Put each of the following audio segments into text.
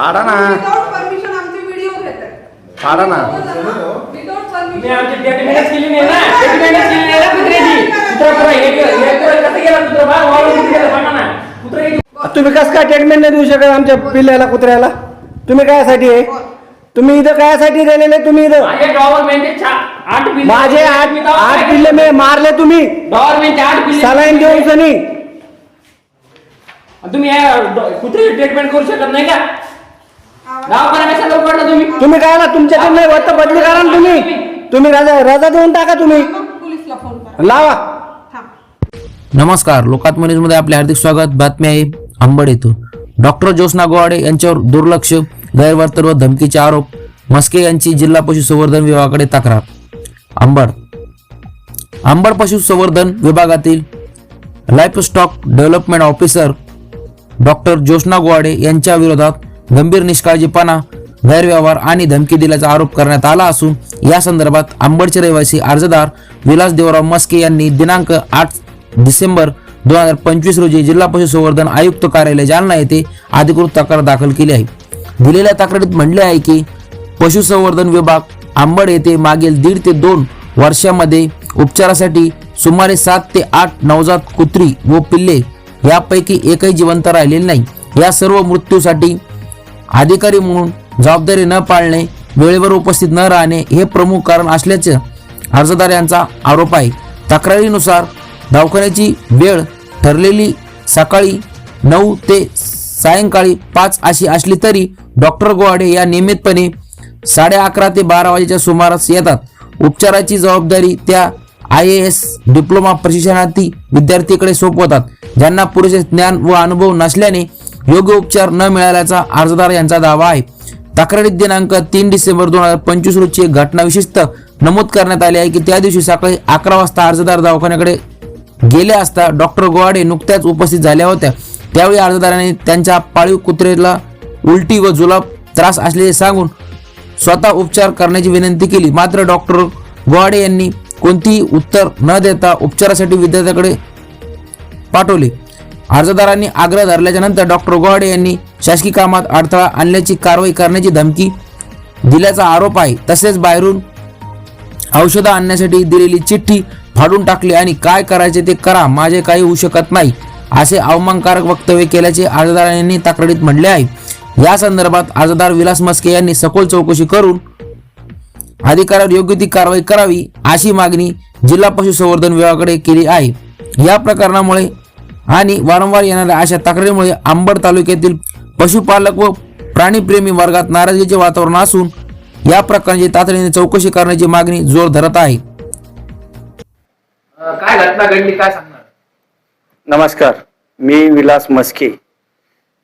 फाडा ना. Without permission आमचे video घेतात. फाडा ना. विदाउट मी परमिशन आमची ट्रीटमेंटच केली नाही ना. ट्रीटमेंटच केली नाही ना कुत्र्याची कुत्रा पुरा हे हे पुरा कसं गेला कुत्रा? बा वाळून किती गेला? सांगा ना. कुत्रा किती- तुम्ही कसं काय ट्रीटमेंट नाही देऊ शकत आमच्या पिल्ल्याला कुत्र्याला? तुम्ही कायसाठी आहे? तुम्ही इथं कायसाठी गेलेले तुम्ही इथं? माझे गव्हर्नमेंटचे चा- आठ बिल माझे आठ आठ पिल्ले मी मारले तुम्ही. गव्हर्नमेंटचे आठ बिल सलाईन देऊन सनी. तुम्ही कुत्रे ट्रीटमेंट करू शकत नाही का? तुम्ही? काय ना तुमच्याकडे नाही तर बदली करा ना तुम्ही. तुम्ही? रजा रजा देऊन टाका तुम्ही. पोलिसला फोन करा. लावा. नमस्कार लोकात्म न्यूजमध्ये आपले हार्दिक स्वागत. बातमी आहे अंबड येथून. डॉक्टर ज्योत्स्ना गोवाडे यांच्यावर दुर्लक्ष गैरवर्तन व धमकीचे आरोप. मस्के यांची जिल्हा पशुसंवर्धन विभागाकडे तक्रार. अंबड. अंबड पशुसंवर्धन विभागातील livestock development officer doctor Jyotsna Govade यांच्या विरोधात गंभीर निष्काळजीपणा गैरव्यवहार आणि धमकी दिल्याचा आरोप करण्यात आला असून या संदर्भात आंबडचे रहिवासी अर्जदार विलास देवराव मस्के यांनी दिनांक आठ डिसेंबर दोन हजार पंचवीस रोजी जिल्हा पशुसंवर्धन आयुक्त कार्यालय जालना येथे अधिकृत तक्रार दाखल केली आहे. दिलेल्या तक्रारीत म्हणले आहे की पशुसंवर्धन विभाग आंबड येथे मागील दीड ते दोन वर्षामध्ये उपचारासाठी सुमारे सात ते आठ नवजात कुत्री व पिल्ले यापैकी एकही जिवंत राहिलेले नाही. या सर्व मृत्यूसाठी अधिकारी म्हणून जबाबदारी न पाळणे वेळेवर उपस्थित न राहणे हे प्रमुख कारण असल्याचे अर्जदार यांचा आरोप आहे. तक्रारीनुसार दवाखान्याची वेळ ठरलेली सकाळी नऊ ते सायंकाळी पाच अशी असली तरी डॉक्टर गोवाडे या नियमितपणे साडे अकरा ते बारा वाजेच्या सुमारास येतात. उपचाराची जबाबदारी त्या आय ए एस डिप्लोमा प्रशिक्षणार्थी विद्यार्थीकडे सोपवतात. ज्यांना पुरेसे ज्ञान व अनुभव नसल्याने योग्य उपचार न मिळाल्याचा अर्जदार यांचा दावा आहे. तक्रारीत दिनांक तीन डिसेंबर दोन हजार पंचवीस रोजची एक घटना विशिष्ट नमूद करण्यात आली आहे की त्या दिवशी सकाळी अकरा वाजता अर्जदार दवाखान्याकडे गेले असता डॉक्टर गोवाडे नुकत्याच उपस्थित झाल्या होत्या. त्यावेळी अर्जदाराने त्यांच्या पाळीव कुत्रेला उलटी व जुलाब त्रास असल्याचे सांगून स्वतः उपचार करण्याची विनंती केली. मात्र डॉक्टर गोवाडे यांनी कोणतीही उत्तर न देता उपचारासाठी विद्यार्थ्याकडे पाठवले. अर्जदारांनी आग्रह धरल्याच्या नंतर डॉक्टर गोवाडे यांनी शासकीय कामात अडथळा आणल्याची कारवाई करण्याची धमकी दिल्याचा आरोप आहे. तसेच बाहेरून औषधं आणण्यासाठी दिलेली चिठ्ठी फाडून टाकली आणि काय करायचे ते करा माझे काही होऊ शकत नाही असे अवमानकारक वक्तव्य केल्याचे अर्जदारांनी तक्रारीत म्हटले आहे. या संदर्भात अर्जदार विलास मस्के यांनी सखोल चौकशी करून अधिकाऱ्यावर योग्य ती कारवाई करावी अशी मागणी जिल्हा पशुसंवर्धन विभागाकडे केली आहे. या प्रकरणामुळे आणि वारंवार येणाऱ्या अशा तक्रारीमुळे अंबड तालुक्यातील पशुपालक व प्राणीप्रेमी वर्गात नाराजीचे वातावरण असून या प्रकरणाची तातडीने चौकशी करण्याची मागणी जोर धरत आहे. काय घटना घडली काय सांगणार? नमस्कार. मी विलास मस्के.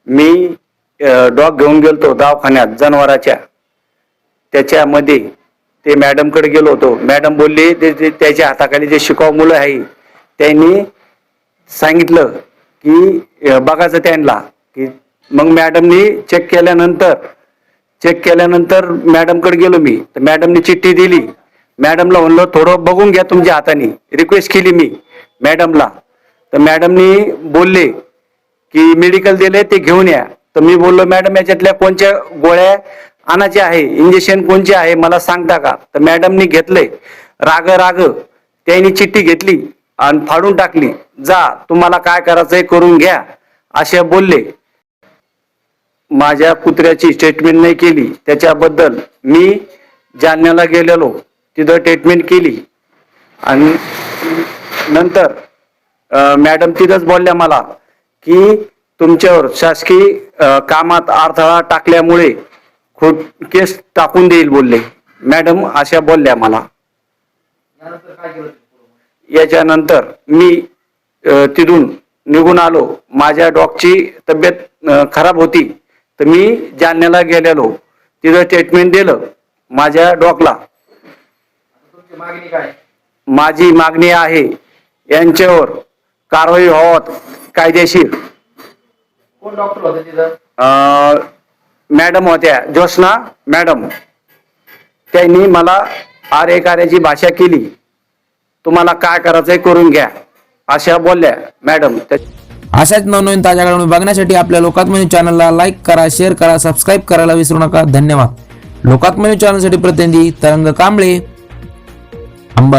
मी डॉग घेऊन गेलतो दवाखान्यात जनावराच्या. त्याच्यामध्ये ते मॅडमकडे गेलो होतो. मॅडम बोलली ते ते- त्याच्या हाताखाली जे शिकाऊ मुलं आहे त्यांनी सांगितलं की बघायचं त्यांना की मग मॅडमनी चेक केल्यानंतर चेक केल्यानंतर मॅडमकडे गेलो मी. तर मॅडमनी चिठ्ठी दिली. मॅडमला म्हणलं थोडं बघून घ्या तुमच्या हाताने. रिक्वेस्ट केली मी मॅडमला. तर मॅडमनी बोलले की मेडिकल दिले ते घेऊन या. तर मी बोललो मॅडम याच्यातल्या कोणत्या गोळ्या आणायचे आहे? इंजेक्शन कोणचे आहे? मला सांगता का? तर मॅडमनी घेतले राग राग. त्यांनी चिठ्ठी घेतली आणि फाडून टाकली. जा तुम्हाला काय करायचंय करून घ्या असे बोलले. माझ्या कुत्र्याची स्टेटमेंट नाही केली. त्याच्याबद्दल मी जालन्याला गेलेलो. तिथं ट्रीटमेंट केली. आणि नंतर मॅडम तिथंच बोलल्या मला की तुमच्यावर शासकीय कामात अडथळा टाकल्यामुळे खोट केस टाकून देईल बोलले. मॅडम अशा बोलल्या मला. याच्यानंतर मी तिथून निघून आलो. माझ्या डॉगची तब्येत खराब होती. तर मी जालन्याला गेलेलो. तिथं ट्रीटमेंट दिलं माझ्या डॉगला. माझी मागणी आहे. यांच्यावर कारवाई व्हावत कायदेशीर. मॅडम होत्या. ज्योत्स्ना मॅडम. त्यांनी मला आर्य कार्याची भाषा केली. तुम्हाला काय करायचंय करून घ्या. अशा बोलल्या मॅडम अशाच नवनवीन ताज्या घडामोडी बघण्यासाठी आपल्या लोकात्मनी चॅनलला लाईक करा शेअर करा सबस्क्राईब करायला विसरू नका. धन्यवाद. लोकात्मनी चॅनलसाठी प्रतिनिधी तरंग कांबळे अंबर